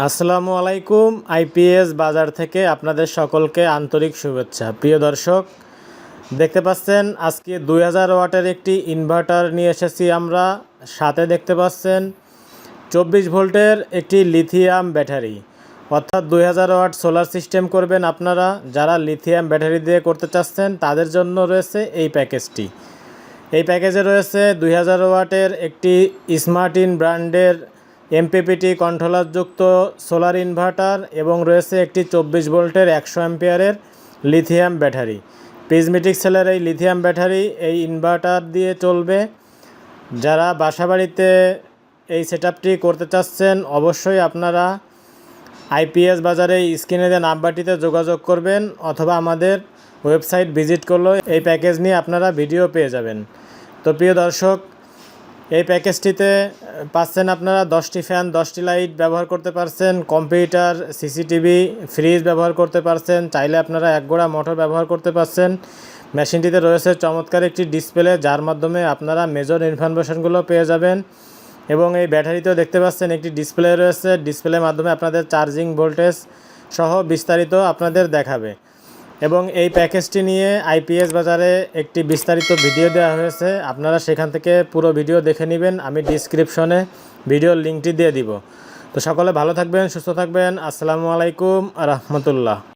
আসসালামু আলাইকুম, আইপিএস বাজার থেকে আপনাদের সকলকে আন্তরিক শুভেচ্ছা। প্রিয় দর্শক, দেখতে পাচ্ছেন, আজকে দুই হাজার ওয়াটের একটি ইনভার্টার নিয়ে এসেছি আমরা। সাথে দেখতে পাচ্ছেন, চব্বিশ ভোল্টের একটি লিথিয়াম ব্যাটারি অর্থাৎ দুই হাজার ওয়াট সোলার সিস্টেম করবেন আপনারা। যারা লিথিয়াম ব্যাটারি দিয়ে করতে চাচ্ছেন, তাদের জন্য রয়েছে এই প্যাকেজটি এই প্যাকেজে রয়েছে দুই হাজার ওয়াটের একটি স্মার্ট ইন ব্র্যান্ডের এমপিপিটি কন্ট্রোলারযুক্ত সোলার ইনভার্টার এবং রয়েছে একটি চব্বিশ ভোল্টের একশো অ্যাম্পিয়ারের লিথিয়াম ব্যাটারি। প্রিজমেটিক সেলের এই লিথিয়াম ব্যাটারি এই ইনভার্টার দিয়ে চলবে। যারা বাসাবাড়িতে এই সেট করতে চাচ্ছেন, অবশ্যই আপনারা আইপিএস বাজারে স্ক্রিনে দেওয়া নাম্বারটিতে যোগাযোগ করবেন অথবা আমাদের ওয়েবসাইট ভিজিট করলেও এই প্যাকেজ নিয়ে আপনারা ভিডিও পেয়ে যাবেন। তো প্রিয় দর্শক এই প্যাকেজটিতে পাচ্ছেন আপনারা দশটি ফ্যান, দশটি লাইট ব্যবহার করতে পারছেন, কম্পিউটার, সিসিটিভি, ফ্রিজ ব্যবহার করতে পারছেন, চাইলে আপনারা এক গোড়া মোটর ব্যবহার করতে পারছেন। মেশিনটিতে রয়েছে চমৎকার একটি ডিসপ্লে, যার মাধ্যমে আপনারা মেজর ইনফরমেশনগুলো পেয়ে যাবেন। এবং এই ব্যাটারিতেও দেখতে পাচ্ছেন একটি ডিসপ্লে রয়েছে, ডিসপ্লের মাধ্যমে আপনাদের চার্জিং ভোল্টেজ সহ বিস্তারিত আপনাদের দেখাবে। এবং এই প্যাকেজটি নিয়ে আইপিএস বাজারে একটি বিস্তারিত ভিডিও দেওয়া হয়েছে। আপনারা সেখান থেকে পুরো ভিডিও দেখে নেবেন, আমি ডিসক্রিপশনে ভিডিওর লিঙ্কটি দিয়ে দিব। তো সকলে ভালো থাকবেন, সুস্থ থাকবেন। আসসালামু আলাইকুম রহমতুল্লাহ।